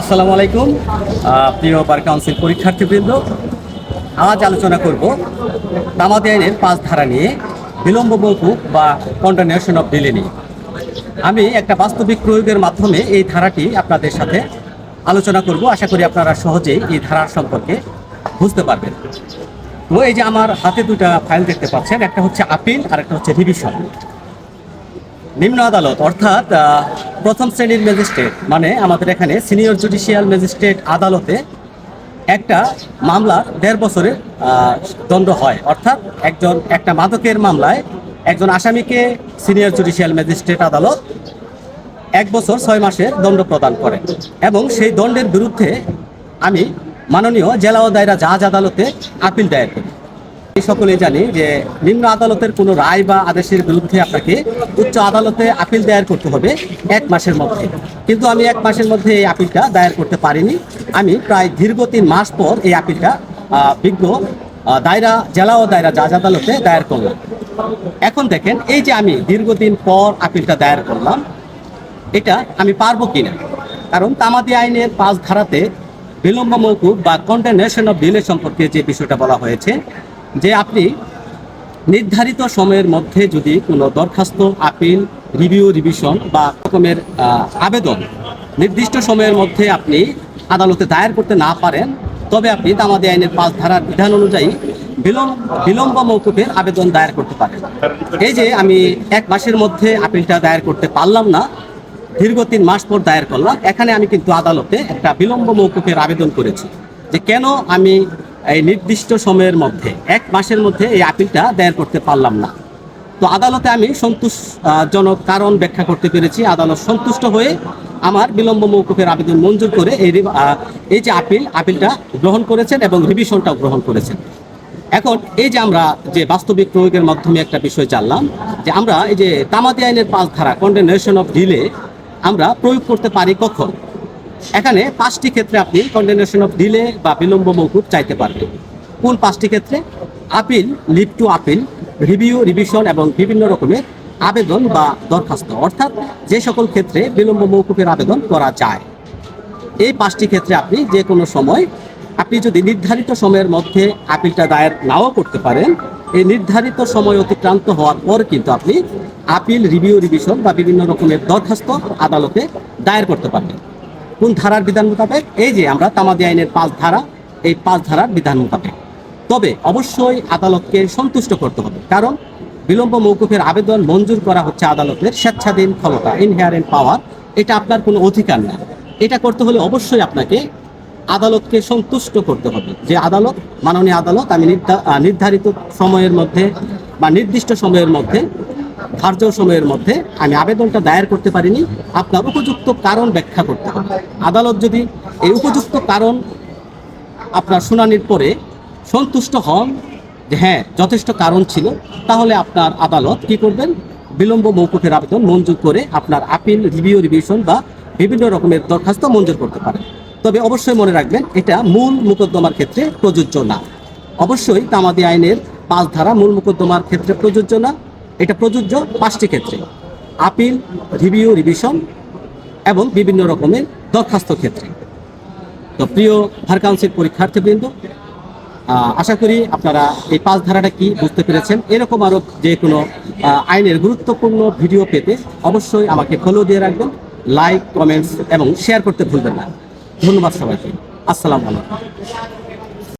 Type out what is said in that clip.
আসসালামু আলাইকুম প্রিয় বার কাউন্সিল পরীক্ষার্থীবৃন্দ। আজ আলোচনা করব তামাদি আইনের পাঁচ ধারা নিয়ে, বিলম্ব মৌকুব বা কন্ডানেশন অফ ডিলে নিয়ে। আমি একটা বাস্তবিক প্রয়োগের মাধ্যমে এই ধারাটি আপনাদের সাথে আলোচনা করব। আশা করি আপনারা সহজেই এই ধারার সম্পর্কে বুঝতে পারবেন। তো এই যে আমার হাতে দুটা ফাইল দেখতে পাচ্ছেন, একটা হচ্ছে আপিল আর একটা হচ্ছে রিভিশন নিম্ন আদালত, অর্থাৎ প্রথম শ্রেণির ম্যাজিস্ট্রেট মানে আমাদের এখানে সিনিয়র জুডিশিয়াল ম্যাজিস্ট্রেট আদালতে একটা মামলার দেড় বছরের দণ্ড হয়। অর্থাৎ একজন, একটা মাদকের মামলায় একজন আসামিকে সিনিয়র জুডিশিয়াল ম্যাজিস্ট্রেট আদালত এক বছর ছয় মাসের দণ্ড প্রদান করে। এবং সেই দণ্ডের বিরুদ্ধে আমি মাননীয় জেলা ও দায়রা জাহাজ আদালতে আপিল দায়ের করি। এই সকলেই জানি যে নিম্ন আদালতের কোনো রায় বা আদেশের বিরুদ্ধে আপনাকে উচ্চ আদালতে আপিল দায়ের করতে হবে এক মাসের মধ্যে। কিন্তু আমি এক মাসের মধ্যে এই আপিলটা দায়ের করতে পারিনি। আমি প্রায় দীর্ঘ তিন মাস পর এই আপিলটা বিজ্ঞ দায়রা, জেলা ও দায়রা জাজ আদালতে দায়ের করলাম। এখন দেখেন, এই যে আমি দীর্ঘদিন পর আপিলটা দায়ের করলাম, এটা আমি পারব কিনা? কারণ তামাদি আইনের পাঁচ ধারাতে বিলম্ব মৌকুব বা কন্টেনেশন অফ ডিলে সম্পর্কে যে বিষয়টা বলা হয়েছে যে আপনি নির্ধারিত সময়ের মধ্যে যদি কোনো দরখাস্ত আপিল রিভিউ রিভিশন বা রকমের আবেদন নির্দিষ্ট সময়ের মধ্যে আপনি আদালতে দায়ের করতে না পারেন, তবে আপনি তামাদি আইনের পাঁচ ধারার বিধান অনুযায়ী বিলম্ব বিলম্ব মৌকুফের আবেদন দায়ের করতে পারেন। এই যে আমি এক মাসের মধ্যে আপিলটা দায়ের করতে পারলাম না, দীর্ঘ তিন মাস পর দায়ের করলাম, এখানে আমি কিন্তু আদালতে একটা বিলম্ব মৌকুফের আবেদন করেছি যে কেন আমি এই নির্দিষ্ট সময়ের মধ্যে, এক মাসের মধ্যে এই আপিলটা দায়ের করতে পারলাম না। তো আদালতে আমি সন্তুষ্টজনক কারণ ব্যাখ্যা করতে পেরেছি। আদালত সন্তুষ্ট হয়ে আমার বিলম্ব মৌকুফের আবেদন মঞ্জুর করে এই এই যে আপিল, আপিলটা গ্রহণ করেছেন এবং রিভিশনটাও গ্রহণ করেছেন। এখন এই যে আমরা যে বাস্তবিক প্রয়োগের মাধ্যমে একটা বিষয় জানলাম, যে আমরা এই যে তামাদি আইনের পাঁচ ধারা কন্ডেনেশন অফ ডিলে আমরা প্রয়োগ করতে পারি কখন? এখানে পাঁচটি ক্ষেত্রে আপনি কন্ডেনেশন অফ ডিলে বা বিলম্ব মৌকুব চাইতে পারবেন। কোন পাঁচটি ক্ষেত্রে? Appeal leave to appeal review revision এবং বিভিন্ন রকমের আবেদন বা দরখাস্ত। অর্থাৎ যে সকল ক্ষেত্রে বিলম্ব মৌকুফের আবেদন করা যায়। এই পাঁচটি ক্ষেত্রে আপনি যে কোনো সময় আপনি যদি নির্ধারিত সময়ের মধ্যে আপিলটা দায়ের নাও করতে পারেন, এই নির্ধারিত সময় অতিক্রান্ত হওয়ার পর কিন্তু আপনি আপিল রিভিউ রিভিশন বা বিভিন্ন রকমের দরখাস্ত আদালতে দায়ের করতে পারবেন। কোন ধারার বিধান মোতাবেক? এই যে আমরা তামাদি আইনের পাঁচ ধারা, এই পাঁচ ধারার বিধান মোতাবেক। তবে অবশ্যই আদালতকে সন্তুষ্ট করতে হবে। কারণ বিলম্ব মৌকুফের আবেদন মঞ্জুর করা হচ্ছে আদালতের স্বেচ্ছাধীন ক্ষমতা ইনহেয়ারেন্ট পাওয়ার এটা আপনার কোনো অধিকার না। এটা করতে হলে অবশ্যই আপনাকে আদালতকে সন্তুষ্ট করতে হবে যে আদালত, মাননীয় আদালত, আমি নির্ধা- নির্ধারিত সময়ের মধ্যে বা নির্দিষ্ট সময়ের মধ্যে ধার্য সময়ের মধ্যে আমি আবেদনটা দায়ের করতে পারিনি। আপনার উপযুক্ত কারণ ব্যাখ্যা করতে হবে। আদালত যদি এই উপযুক্ত কারণ আপনার শুনানির পরে সন্তুষ্ট হন যে হ্যাঁ যথেষ্ট কারণ ছিল, তাহলে আপনার আদালত কি করবেন? বিলম্ব মৌকুফের আবেদন মঞ্জুর করে আপনার আপিল, রিভিউ, রিভিশন বা বিভিন্ন রকমের দরখাস্ত মঞ্জুর করতে পারেন। তবে অবশ্যই মনে রাখবেন, এটা মূল মোকদ্দমার ক্ষেত্রে প্রযোজ্য না। অবশ্যই তামাদি আইনের পাঁচ ধারা মূল মোকদ্দমার ক্ষেত্রে প্রযোজ্য না। এটা প্রযোজ্য পাঁচটি ক্ষেত্রে। আপিল, রিভিউ, রিভিশন এবং বিভিন্ন রকমের দরখাস্ত ক্ষেত্রে। তো প্রিয় ভার কাউন্সিল পরীক্ষার্থীবৃন্দ আশা করি আপনারা এই পাঁচ ধারাটা কি বুঝতে পেরেছেন? এরকম আরও যে কোনো আইনের গুরুত্বপূর্ণ ভিডিও পেতে অবশ্যই আমাকে ফলো দিয়ে রাখবেন, লাইক, কমেন্টস এবং শেয়ার করতে ভুলবেন না। ধন্যবাদ সবাইকে। আসসালামু আলাইকুম।